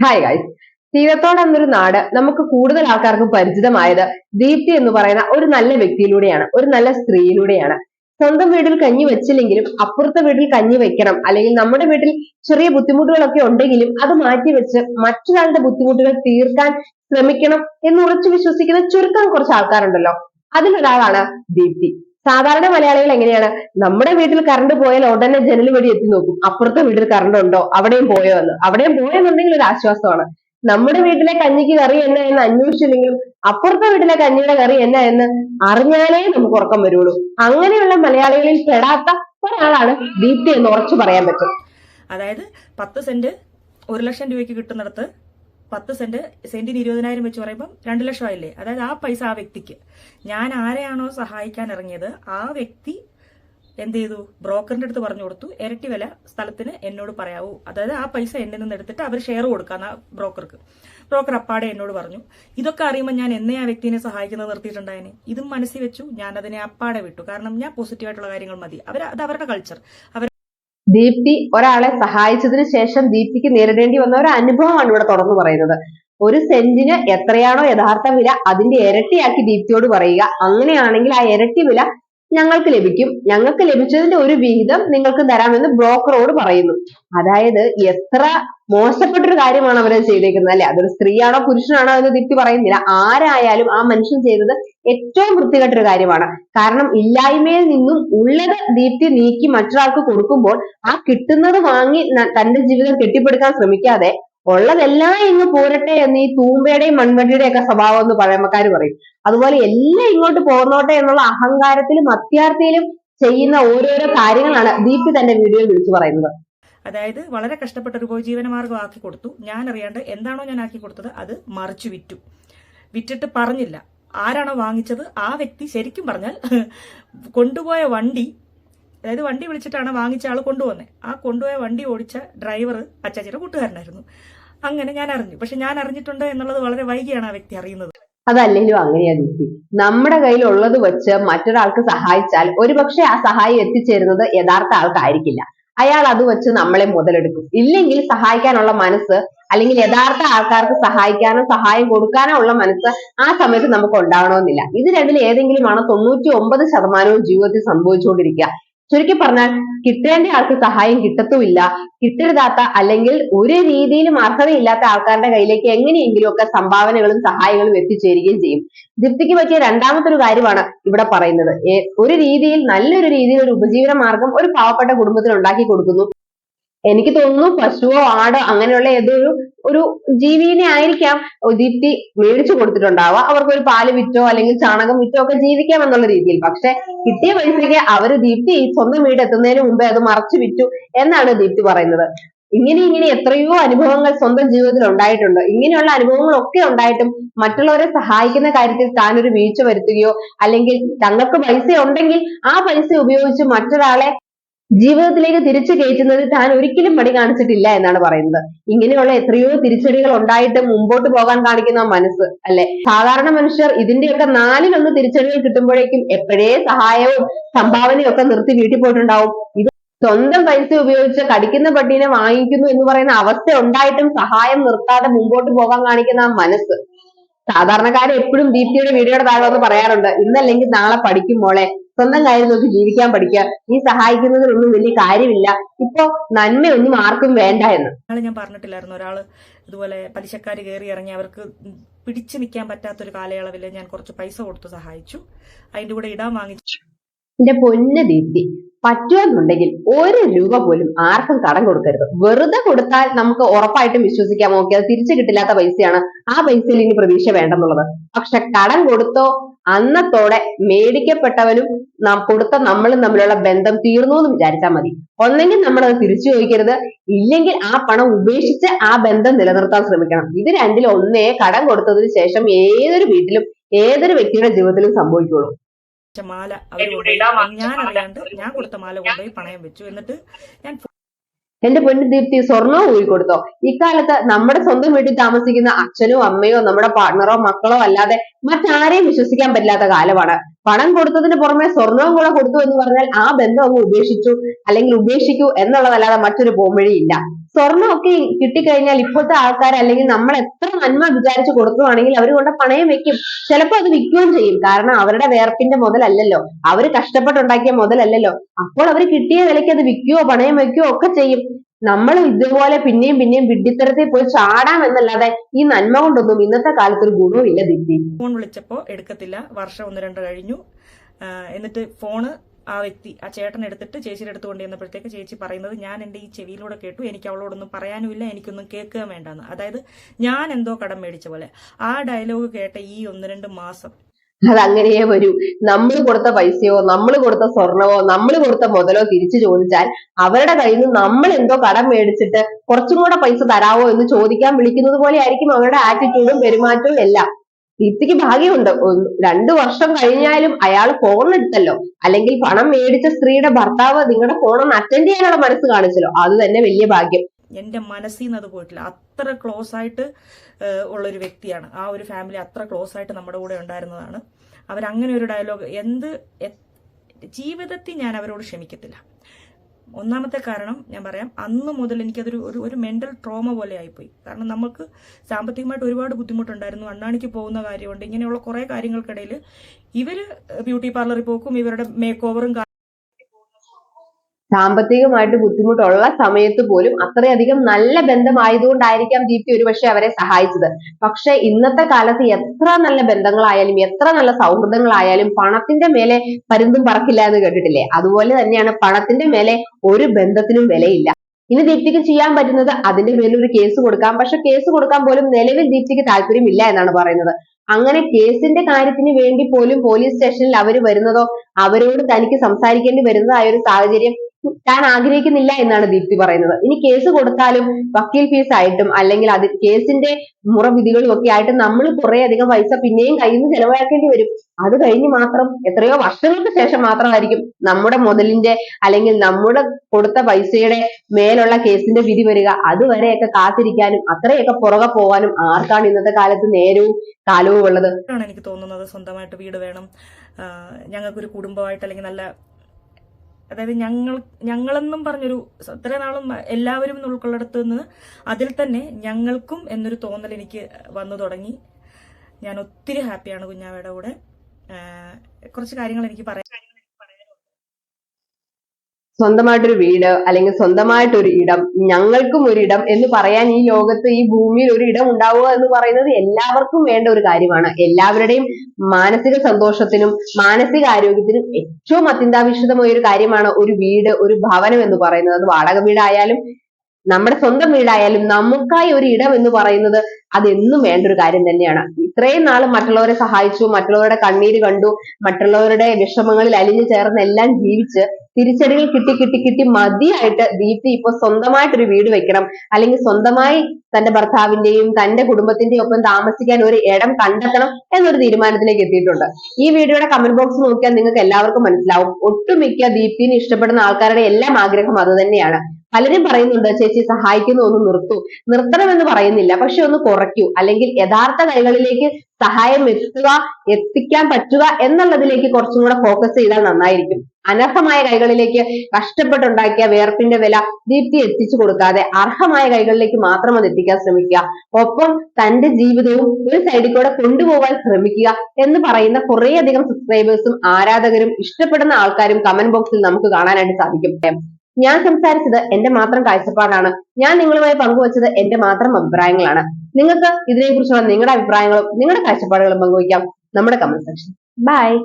Hi guys തീരത്തോട് എന്നൊരു നാട് നമുക്ക് കൂടുതൽ ആൾക്കാർക്ക് പരിചിതമായത് ദീപ്തി എന്ന് പറയുന്ന ഒരു നല്ല വ്യക്തിയിലൂടെയാണ് ഒരു നല്ല സ്ത്രീയിലൂടെയാണ്. സ്വന്തം വീട്ടിൽ കഞ്ഞി വെച്ചില്ലെങ്കിലും അപ്പുറത്തെ വീട്ടിൽ കഞ്ഞി വെക്കണം അല്ലെങ്കിൽ നമ്മുടെ വീട്ടിൽ ചെറിയ ബുദ്ധിമുട്ടുകളൊക്കെ ഉണ്ടെങ്കിലും അത് മാറ്റി വെച്ച് മറ്റൊരാളുടെ ബുദ്ധിമുട്ടുകൾ തീർക്കാൻ ശ്രമിക്കണം എന്ന് ഉറച്ചു വിശ്വസിക്കുന്ന ചുരുക്കം കുറച്ച് ആൾക്കാരുണ്ടല്ലോ. അതിലൊരാളാണ് ദീപ്തി. സാധാരണ മലയാളികൾ എങ്ങനെയാണ്? നമ്മുടെ വീട്ടിൽ കറണ്ട് പോയാൽ ഉടനെ ജനൽ വഴി എത്തി നോക്കും. അപ്പുറത്തെ വീട്ടിൽ കറണ്ട് ഉണ്ടോ? അവിടെയും പോയോ എന്ന്. അവിടെയും പോയെന്നുണ്ടെങ്കിൽ ഒരു ആശ്വാസമാണ്. നമ്മുടെ വീട്ടിലെ കഞ്ഞിക്ക് കറി എന്നാ എന്ന് അന്വേഷിച്ചില്ലെങ്കിലും അപ്പുറത്തെ വീട്ടിലെ കഞ്ഞിയുടെ കറി എന്നാ എന്ന് അറിഞ്ഞാലേ നമുക്ക് ഉറക്കം വരുള്ളൂ. അങ്ങനെയുള്ള മലയാളികളിൽ പെടാത്ത ഒരാളാണ് ദീപ്തി എന്ന് ഉറച്ചു പറയാൻ പറ്റും. അതായത് പത്ത് സെന്റ് ഒരു ലക്ഷം രൂപയ്ക്ക് കിട്ടുന്നിടത്ത് പത്ത് സെന്റ് സെന്റിന് ഇരുപതിനായിരം വെച്ച് പറയുമ്പോൾ രണ്ട് ലക്ഷം ആയില്ലേ? അതായത് ആ പൈസ ആ വ്യക്തിക്ക്. ഞാൻ ആരെയാണോ സഹായിക്കാൻ ഇറങ്ങിയത് ആ വ്യക്തി എന്ത് ചെയ്തു? ബ്രോക്കറിന്റെ അടുത്ത് പറഞ്ഞു കൊടുത്തു ഇരട്ടി വില സ്ഥലത്തിന് എന്നോട് പറയാവൂ. അതായത് ആ പൈസ എന്നിൽ നിന്ന് എടുത്തിട്ട് അവർ ഷെയർ കൊടുക്കാം ആ ബ്രോക്കർക്ക്. ബ്രോക്കർ അപ്പാടെ എന്നോട് പറഞ്ഞു ഇതൊക്കെ അറിയുമ്പോൾ ഞാൻ എന്നെ ആ വ്യക്തിനെ സഹായിക്കുന്നത് നിർത്തിയിട്ടുണ്ടായനെ ഇതും മനസ്സിൽ വെച്ചു ഞാൻ അതിനെ അപ്പാടെ വിട്ടു. കാരണം ഞാൻ പോസിറ്റീവായിട്ടുള്ള കാര്യങ്ങൾ മതി. അവർ അത് അവരുടെ കൾച്ചർ അവർ ദീപ്തി ഒരാളെ സഹായിച്ചതിന് ശേഷം ദീപ്തിക്ക് നേരിടേണ്ടി വന്ന ഒരു അനുഭവമാണ് ഇവിടെ തുറന്നു പറയുന്നത്. ഒരു സെന്റിന് എത്രയാണോ യഥാർത്ഥ വില അതിന്റെ ഇരട്ടിയാക്കി ദീപ്തിയോട് പറയുക. അങ്ങനെയാണെങ്കിൽ ആ ഇരട്ടി വില ഞങ്ങൾക്ക് ലഭിക്കും. ഞങ്ങൾക്ക് ലഭിച്ചതിന്റെ ഒരു വിഹിതം നിങ്ങൾക്ക് തരാമെന്ന് ബ്രോക്കറോട് പറയുന്നു. അതായത് എത്ര മോശപ്പെട്ടൊരു കാര്യമാണ് അവരത് ചെയ്തേക്കുന്നത് അല്ലെ? അതൊരു സ്ത്രീയാണോ പുരുഷനാണോ എന്ന് ദീപ്തി പറയുന്നില്ല. ആരായാലും ആ മനുഷ്യൻ ചെയ്തത് ഏറ്റവും വൃത്തികെട്ടൊരു കാര്യമാണ്. കാരണം ഇല്ലായ്മയിൽ നിന്നും ഉള്ളത് ദീപ്തി നീക്കി മറ്റൊരാൾക്ക് കൊടുക്കുമ്പോൾ ആ കിട്ടുന്നത് വാങ്ങി തന്റെ ജീവിതം കെട്ടിപ്പടുക്കാൻ ശ്രമിക്കാതെ ഉള്ളതെല്ലാം ഇങ്ങ് പോരട്ടെ എന്ന് ഈ തൂമ്പയുടെയും മൺവണ്ടിയുടെയും ഒക്കെ സ്വഭാവം എന്ന് പഴമക്കാർ പറയും. അതുപോലെ എല്ലാം ഇങ്ങോട്ട് പോന്നോട്ടെ എന്നുള്ള അഹങ്കാരത്തിലും അത്യാർത്ഥിയിലും ചെയ്യുന്ന ഓരോരോ കാര്യങ്ങളാണ് ദീപ്തി തന്റെ വീഡിയോയിൽ വിളിച്ചു പറയുന്നത്. അതായത് വളരെ കഷ്ടപ്പെട്ട ഒരു ഉപജീവന മാർഗം ആക്കി കൊടുത്തു. ഞാൻ അറിയാണ്ട് എന്താണോ ഞാൻ ആക്കി കൊടുത്തത് അത് മറിച്ചു വിറ്റു. വിറ്റിട്ട് പറഞ്ഞില്ല. ആരാണോ വാങ്ങിച്ചത് ആ വ്യക്തി ശരിക്കും പറഞ്ഞാൽ കൊണ്ടുപോയ വണ്ടി അതായത് വണ്ടി വിളിച്ചിട്ടാണ് വാങ്ങിച്ച ആൾ കൊണ്ടുവന്നത് ആ കൊണ്ടുപോയ വണ്ടി ഓടിച്ച ഡ്രൈവർ അച്ചാച്ചിയുടെ കൂട്ടുകാരനായിരുന്നു. അങ്ങനെ ഞാൻ അറിഞ്ഞു. പക്ഷെ ഞാൻ അറിഞ്ഞിട്ടുണ്ട് എന്നുള്ളത് വളരെ വൈകിയാണ് ആ വ്യക്തി അറിയുന്നത്. അതല്ലെങ്കിലും അങ്ങനെയാ ദീപ്തി നമ്മുടെ കയ്യിൽ ഉള്ളത് വെച്ച് മറ്റൊരാൾക്ക് സഹായിച്ചാൽ ഒരുപക്ഷെ ആ സഹായം എത്തിച്ചേരുന്നത് യഥാർത്ഥ ആൾക്കായിരിക്കില്ല. അയാൾ അത് വെച്ച് നമ്മളെ മുതലെടുക്കും. ഇല്ലെങ്കിൽ സഹായിക്കാനുള്ള മനസ്സ് അല്ലെങ്കിൽ യഥാർത്ഥ ആൾക്കാർക്ക് സഹായിക്കാനോ സഹായം കൊടുക്കാനോ ഉള്ള മനസ്സ് ആ സമയത്ത് നമുക്ക് ഉണ്ടാവണമെന്നില്ല. ഇത് രണ്ടിൽ ഏതെങ്കിലുമാണ് തൊണ്ണൂറ്റി ഒമ്പത് ശതമാനവും ജീവിതത്തിൽ സംഭവിച്ചുകൊണ്ടിരിക്കുക. ചുരുക്കി പറഞ്ഞാൽ കിട്ടേണ്ട ആൾക്ക് സഹായം കിട്ടത്തുമില്ല. കിട്ടരുതാത്ത അല്ലെങ്കിൽ ഒരു രീതിയിലും അർഹതയില്ലാത്ത ആൾക്കാരുടെ കയ്യിലേക്ക് എങ്ങനെയെങ്കിലും ഒക്കെ സംഭാവനകളും സഹായങ്ങളും എത്തിച്ചേരുകയും ചെയ്യും. ദീപ്തിക്ക് പറ്റിയ രണ്ടാമത്തെ ഒരു കാര്യമാണ് ഇവിടെ പറയുന്നത്. ഒരു രീതിയിൽ നല്ലൊരു രീതിയിൽ ഒരു ഉപജീവന മാർഗം ഒരു പാവപ്പെട്ട കുടുംബത്തിന് ഉണ്ടാക്കി കൊടുക്കുന്നു. എനിക്ക് തോന്നുന്നു പശുവോ ആടോ അങ്ങനെയുള്ള ഏതോ ഒരു ജീവിനെ ആയിരിക്കാം. ദീപ്തി മേടിച്ചു കൊടുത്തിട്ടുണ്ടാവുക. അവർക്ക് ഒരു പാൽ വിറ്റോ അല്ലെങ്കിൽ ചാണകം വിറ്റോ ഒക്കെ ജീവിക്കാം എന്നുള്ള രീതിയിൽ. പക്ഷെ കിട്ടിയ പൈസയ്ക്ക് അവർ ദീപ്തി സ്വന്തം വീട് എത്തുന്നതിന് മുമ്പേ അത് മറച്ചു വിറ്റു എന്നാണ് ദീപ്തി പറയുന്നത്. ഇങ്ങനെ ഇങ്ങനെ എത്രയോ അനുഭവങ്ങൾ സ്വന്തം ജീവിതത്തിൽ ഉണ്ടായിട്ടുണ്ട്. ഇങ്ങനെയുള്ള അനുഭവങ്ങളൊക്കെ ഉണ്ടായിട്ടും മറ്റുള്ളവരെ സഹായിക്കുന്ന കാര്യത്തിൽ താൻ ഒരു വീഴ്ച വരുത്തുകയോ അല്ലെങ്കിൽ തങ്ങൾക്ക് പൈസ ഉണ്ടെങ്കിൽ ആ പൈസ ഉപയോഗിച്ച് മറ്റൊരാളെ ജീവിതത്തിലേക്ക് തിരിച്ചു കയറ്റുന്നതിൽ താൻ ഒരിക്കലും മടി കാണിച്ചിട്ടില്ല എന്നാണ് പറയുന്നത്. ഇങ്ങനെയുള്ള എത്രയോ തിരിച്ചടികൾ ഉണ്ടായിട്ട് മുമ്പോട്ട് പോകാൻ കാണിക്കുന്ന മനസ്സ് അല്ലെ? സാധാരണ മനുഷ്യർ ഇതിന്റെയൊക്കെ നാലിലൊന്ന് തിരിച്ചടികൾ കിട്ടുമ്പോഴേക്കും എപ്പോഴേ സഹായവും സംഭാവനയും ഒക്കെ നിർത്തി വീട്ടിൽ പോയിട്ടുണ്ടാവും. ഇത് സ്വന്തം പൈസ ഉപയോഗിച്ച് കടിക്കുന്ന പട്ടീനെ വാങ്ങിക്കുന്നു എന്ന് പറയുന്ന അവസ്ഥ ഉണ്ടായിട്ടും സഹായം നിർത്താതെ മുമ്പോട്ട് പോകാൻ കാണിക്കുന്ന ആ മനസ്സ്. സാധാരണക്കാരെ എപ്പോഴും ദീപ്തിയുടെ വീഡിയോയുടെ താഴെ വന്ന് പറയാറുണ്ട് ഇന്നല്ലെങ്കിൽ നാളെ പഠിക്കും മോളെ. സ്വന്തം കാര്യം നോക്കി ജീവിക്കാൻ പഠിക്കുക. നീ സഹായിക്കുന്നതിലൊന്നും വലിയ കാര്യമില്ല. ഇപ്പൊ നന്മയൊന്നും ആർക്കും വേണ്ട എന്ന്. ഞാൻ പറഞ്ഞിട്ടില്ലായിരുന്നു. ഒരാൾ ഇതുപോലെ പലിശക്കാർ കയറി ഇറങ്ങി അവർക്ക് പിടിച്ചു നിൽക്കാൻ പറ്റാത്തൊരു കാലയളവിൽ ഞാൻ കുറച്ച് പൈസ കൊടുത്ത് സഹായിച്ചു. അതിന്റെ കൂടെ ഇടാൻ വാങ്ങിച്ചു എന്റെ പൊന്ന ദീപ്തി. പറ്റുമെന്നുണ്ടെങ്കിൽ ഒരു രൂപ പോലും ആർക്കും കടം കൊടുക്കരുത്. വെറുതെ കൊടുത്താൽ നമുക്ക് ഉറപ്പായിട്ടും വിശ്വസിക്കാം. ഓക്കെ അത് തിരിച്ചു കിട്ടില്ലാത്ത പൈസയാണ്. ആ പൈസയിൽ ഇനി പ്രതീക്ഷ വേണ്ടെന്നുള്ളത്. പക്ഷെ കടം കൊടുത്തോ അന്നത്തോടെ മേടിക്കപ്പെട്ടവനും നാം കൊടുത്ത നമ്മളും തമ്മിലുള്ള ബന്ധം തീർന്നു എന്ന് വിചാരിച്ചാൽ മതി. ഒന്നെങ്കിൽ നമ്മൾ അത് തിരിച്ചു ചോദിക്കരുത്. ഇല്ലെങ്കിൽ ആ പണം ഉപേക്ഷിച്ച് ആ ബന്ധം നിലനിർത്താൻ ശ്രമിക്കണം. ഇത് രണ്ടിൽ ഒന്നേ കടം കൊടുത്തതിന് ശേഷം ഏതൊരു വീട്ടിലും ഏതൊരു വ്യക്തിയുടെ ജീവിതത്തിലും സംഭവിക്കുള്ളൂ. മാല അവർ ഞാൻ അറിയാണ്ട് ഞാൻ കൊടുത്ത മാല കൊണ്ടുപോയി പണയം വെച്ചു. എന്നിട്ട് ഞാൻ എന്റെ പൊന്നു ദീപ്തി സ്വർണവും ഊരി കൊടുത്തോ? ഇക്കാലത്ത് നമ്മുടെ സ്വന്തം വീട്ടിൽ താമസിക്കുന്ന അച്ഛനോ അമ്മയോ നമ്മുടെ പാർട്ണറോ മക്കളോ അല്ലാതെ മറ്റാരെയും വിശ്വസിക്കാൻ പറ്റാത്ത കാലമാണ്. പണം കൊടുത്തതിന് പുറമെ സ്വർണവും കൂടെ കൊടുത്തു എന്ന് പറഞ്ഞാൽ ആ ബന്ധം അങ്ങ് ഉപേക്ഷിച്ചു അല്ലെങ്കിൽ ഉപേക്ഷിക്കൂ എന്നുള്ളതല്ലാതെ മറ്റൊരു പോംവഴിയില്ല. സ്വർണമൊക്കെ കിട്ടിക്കഴിഞ്ഞാൽ ഇപ്പോഴത്തെ ആൾക്കാർ അല്ലെങ്കിൽ നമ്മൾ എത്ര നന്മ വിചാരിച്ച് കൊടുക്കുകയാണെങ്കിൽ അവർ കൊണ്ട് പണയം വെക്കും. ചിലപ്പോൾ അത് വിൽക്കുകയും ചെയ്യും. കാരണം അവരുടെ വേർപ്പിന്റെ മുതലല്ലല്ലോ. അവർ കഷ്ടപ്പെട്ടുണ്ടാക്കിയ മുതലല്ലല്ലോ. അപ്പോൾ അവർ കിട്ടിയ വിലയ്ക്ക് അത് വിൽക്കുകയോ പണയം വെക്കുകയോ ഒക്കെ ചെയ്യും. നമ്മൾ ഇതുപോലെ പിന്നെയും പിന്നെയും വിഡ്ഢിത്തരത്തിൽ പോയി ചാടാം എന്നല്ലാതെ ഈ നന്മ കൊണ്ടൊന്നും ഇന്നത്തെ കാലത്ത് ഒരു ഗുണവും ഇല്ല ദിവ്യ ഫോൺ വിളിച്ചപ്പോ എടുക്കത്തില്ല. വർഷം ഒന്ന് രണ്ട് കഴിഞ്ഞു. എന്നിട്ട് ഫോണ് ആ വ്യക്തി ആ ചേട്ടൻ എടുത്തിട്ട് ചേച്ചിയുടെ അടുത്ത് കൊണ്ടുവന്നപ്പോഴത്തേക്ക് ചേച്ചി പറയുന്നത് ഞാൻ എന്റെ ഈ ചെവിയിലൂടെ കേട്ടു എനിക്ക് അവളോടൊന്നും പറയാനുമില്ല എനിക്കൊന്നും കേൾക്കുക വേണ്ടെന്ന്. അതായത് ഞാൻ എന്തോ കടം മേടിച്ച പോലെ. ആ ഡയലോഗ് കേട്ട ഈ ഒന്ന് രണ്ട് മാസം. അത് അങ്ങനെയേ വരൂ. നമ്മൾ കൊടുത്ത പൈസയോ നമ്മൾ കൊടുത്ത സ്വർണമോ നമ്മൾ കൊടുത്ത മുതലോ തിരിച്ചു ചോദിച്ചാൽ അവരുടെ കയ്യിൽ നിന്ന് നമ്മൾ എന്തോ കടം മേടിച്ചിട്ട് കുറച്ചും കൂടെ പൈസ തരാവോ എന്ന് ചോദിക്കാൻ വിളിക്കുന്നത് പോലെ ആയിരിക്കും അവരുടെ ആറ്റിറ്റ്യൂഡും പെരുമാറ്റവും എല്ലാം. ദീപ്തിക്ക് ഭാഗ്യമുണ്ട്. രണ്ടു വർഷം കഴിഞ്ഞാലും അയാൾ ഫോൺ എടുത്തല്ലോ. അല്ലെങ്കിൽ പണം മേടിച്ച സ്ത്രീയുടെ ഭർത്താവ് നിങ്ങളുടെ ഫോണൊന്ന് അറ്റൻഡ് ചെയ്യാനുള്ള മനസ്സ് കാണിച്ചല്ലോ. അത് തന്നെ വലിയ ഭാഗ്യം. എന്റെ മനസ്സിൽ നിന്ന് അത് പോയിട്ടില്ല. അത്ര ക്ലോസ് ആയിട്ട് ഉള്ള ഉള്ളൊരു വ്യക്തിയാണ്. ആ ഒരു ഫാമിലി അത്ര ക്ലോസ് ആയിട്ട് നമ്മുടെ കൂടെ ഉണ്ടായിരുന്നതാണ്. അവരങ്ങനെ ഒരു ഡയലോഗ് എന്ത് ജീവിതത്തിൽ ഞാൻ അവരോട് ക്ഷമിക്കത്തില്ല. ഒന്നാമത്തെ കാരണം ഞാൻ പറയാം അന്ന് മുതൽ എനിക്കതൊരു ഒരു ഒരു മെന്റൽ ട്രോമ പോലെ ആയിപ്പോയി. കാരണം നമുക്ക് സാമ്പത്തികമായിട്ട് ഒരുപാട് ബുദ്ധിമുട്ടുണ്ടായിരുന്നു അണ്ണാണിക്ക് പോകുന്ന കാര്യമുണ്ട് ഇങ്ങനെയുള്ള കുറേ കാര്യങ്ങൾക്കിടയിൽ ഇവർ ബ്യൂട്ടി പാർലറിൽ പോക്കും ഇവരുടെ മേക്ക് ഓവറും സാമ്പത്തികമായിട്ട് ബുദ്ധിമുട്ടുള്ള സമയത്ത് പോലും അത്രയധികം നല്ല ബന്ധമായതുകൊണ്ടായിരിക്കാം ദീപ്തി ഒരുപക്ഷെ അവരെ സഹായിച്ചത്. പക്ഷെ ഇന്നത്തെ കാലത്ത് എത്ര നല്ല ബന്ധങ്ങളായാലും എത്ര നല്ല സൗഹൃദങ്ങളായാലും പണത്തിന്റെ മേലെ പരുന്തും പറക്കില്ല എന്ന് കേട്ടിട്ടില്ലേ? അതുപോലെ തന്നെയാണ് പണത്തിന്റെ മേലെ ഒരു ബന്ധത്തിനും വിലയില്ല. ഇനി ദീപ്തിക്ക് ചെയ്യാൻ പറ്റുന്നത് അതിന്റെ പേരിൽ ഒരു കേസ് കൊടുക്കാം. പക്ഷെ കേസ് കൊടുക്കാൻ പോലും നിലവിൽ ദീപ്തിക്ക് താല്പര്യമില്ല എന്നാണ് പറയുന്നത്. അങ്ങനെ കേസിന്റെ കാര്യത്തിന് വേണ്ടി പോലും പോലീസ് സ്റ്റേഷനിൽ അവർ വരുന്നതോ അവരോട് തനിക്ക് സംസാരിക്കേണ്ടി വരുന്നതായ ഒരു സാഹചര്യം താൻ ആഗ്രഹിക്കുന്നില്ല എന്നാണ് ദീപ്തി പറയുന്നത്. ഇനി കേസ് കൊടുത്താലും വക്കീൽ ഫീസ് ആയിട്ടും അല്ലെങ്കിൽ അത് കേസിന്റെ മുറവിധികളും ഒക്കെ ആയിട്ട് നമ്മൾ കുറെ അധികം പൈസ പിന്നെയും കയ്യിൽ നിന്ന് ചെലവാക്കേണ്ടി വരും. അത് കഴിഞ്ഞ് മാത്രം എത്രയോ വർഷങ്ങൾക്ക് ശേഷം മാത്രമായിരിക്കും നമ്മുടെ മുതലിന്റെ അല്ലെങ്കിൽ നമ്മുടെ കൊടുത്ത പൈസയുടെ മേലുള്ള കേസിന്റെ വിധി വരിക. അതുവരെയൊക്കെ കാത്തിരിക്കാനും അത്രയൊക്കെ പുറകെ പോകാനും ആർക്കാണ് ഇന്നത്തെ കാലത്ത് നേരവും കാലവും ഉള്ളത്? എനിക്ക് തോന്നുന്നത് സ്വന്തമായിട്ട് വീട് വേണം. ഞങ്ങൾക്കൊരു കുടുംബമായിട്ട് അല്ലെങ്കിൽ നല്ല അതായത് ഞങ്ങൾ ഞങ്ങളെന്നും പറഞ്ഞൊരു ഇത്ര നാളും എല്ലാവരും ഉൾക്കൊള്ളിടത്ത് നിന്ന് അതിൽ തന്നെ ഞങ്ങൾക്കും എന്നൊരു തോന്നൽ എനിക്ക് വന്നു തുടങ്ങി. ഞാൻ ഒത്തിരി ഹാപ്പിയാണ് കുഞ്ഞാവയുടെ കൂടെ. കുറച്ച് കാര്യങ്ങൾ എനിക്ക് പറയാം സ്വന്തമായിട്ടൊരു വീട് അല്ലെങ്കിൽ സ്വന്തമായിട്ടൊരു ഇടം ഞങ്ങൾക്കും ഒരു ഇടം എന്ന് പറയാൻ ഈ ലോകത്ത് ഈ ഭൂമിയിൽ ഒരു ഇടം ഉണ്ടാവുക എന്ന് പറയുന്നത് എല്ലാവർക്കും വേണ്ട ഒരു കാര്യമാണ്. എല്ലാവരുടെയും മാനസിക സന്തോഷത്തിനും മാനസിക ആരോഗ്യത്തിനും ഏറ്റവും അത്യന്താപേക്ഷിതമായ ഒരു കാര്യമാണ് ഒരു വീട് ഒരു ഭവനം എന്ന് പറയുന്നത്. അത് വാടക വീടായാലും നമ്മുടെ സ്വന്തം വീടായാലും നമുക്കായി ഒരു ഇടം എന്ന് പറയുന്നത് അതെന്നും വേണ്ട ഒരു കാര്യം തന്നെയാണ്. ഇത്രയും നാൾ മറ്റുള്ളവരെ സഹായിച്ചു മറ്റുള്ളവരുടെ കണ്ണീര് കണ്ടു മറ്റുള്ളവരുടെ വിഷമങ്ങളിൽ അലിഞ്ഞു ചേർന്ന് എല്ലാം ജീവിച്ച് തിരിച്ചടികൾ കിട്ടി കിട്ടി കിട്ടി മതിയായിട്ട് ദീപ്തി ഇപ്പൊ സ്വന്തമായിട്ടൊരു വീട് വെക്കണം. അല്ലെങ്കിൽ സ്വന്തമായി തന്റെ ഭർത്താവിന്റെയും തന്റെ കുടുംബത്തിന്റെയും ഒപ്പം താമസിക്കാൻ ഒരു ഇടം കണ്ടെത്തണം എന്നൊരു തീരുമാനത്തിലേക്ക് എത്തിയിട്ടുണ്ട്. ഈ വീഡിയോയുടെ കമന്റ് ബോക്സ് നോക്കിയാൽ നിങ്ങൾക്ക് എല്ലാവർക്കും മനസ്സിലാവും. ഒട്ടുമിക്ക ദീപ്തിനെ ഇഷ്ടപ്പെടുന്ന ആൾക്കാരുടെ എല്ലാം ആഗ്രഹം അത് തന്നെയാണ്. പലരും പറയുന്നുണ്ട് ചേച്ചി സഹായിക്കുന്നു ഒന്ന് നിർത്തൂ. നിർത്തണമെന്ന് പറയുന്നില്ല പക്ഷെ ഒന്ന് കുറയ്ക്കൂ. അല്ലെങ്കിൽ യഥാർത്ഥ കൈകളിലേക്ക് സഹായം എത്തുക എത്തിക്കാൻ പറ്റുക എന്നുള്ളതിലേക്ക് കുറച്ചും കൂടെ ഫോക്കസ് ചെയ്താൽ നന്നായിരിക്കും. അനർഹമായ കൈകളിലേക്ക് കഷ്ടപ്പെട്ടുണ്ടാക്കിയ വേർപ്പിന്റെ വില ദീപ്തി എത്തിച്ചു കൊടുക്കാതെ അർഹമായ കൈകളിലേക്ക് മാത്രം അത് എത്തിക്കാൻ ശ്രമിക്കുക. ഒപ്പം തന്റെ ജീവിതവും ഒരു സൈഡിൽ കൂടെ കൊണ്ടുപോകാൻ ശ്രമിക്കുക എന്ന് പറയുന്ന കുറേയധികം സബ്സ്ക്രൈബേഴ്സും ആരാധകരും ഇഷ്ടപ്പെടുന്ന ആൾക്കാരും കമന്റ് ബോക്സിൽ നമുക്ക് കാണാനായിട്ട് സാധിക്കും. ഞാൻ സംസാരിച്ചത് എന്റെ മാത്രം കാഴ്ചപ്പാടാണ്. ഞാൻ നിങ്ങളുമായി പങ്കുവച്ചത് എന്റെ മാത്രം അഭിപ്രായങ്ങളാണ്. നിങ്ങൾക്ക് ഇതിനെക്കുറിച്ചുള്ള നിങ്ങളുടെ അഭിപ്രായങ്ങളും നിങ്ങളുടെ കാഴ്ചപ്പാടുകളും പങ്കുവയ്ക്കാം. നമ്മുടെ കമന്റ് സെക്ഷൻ ബൈ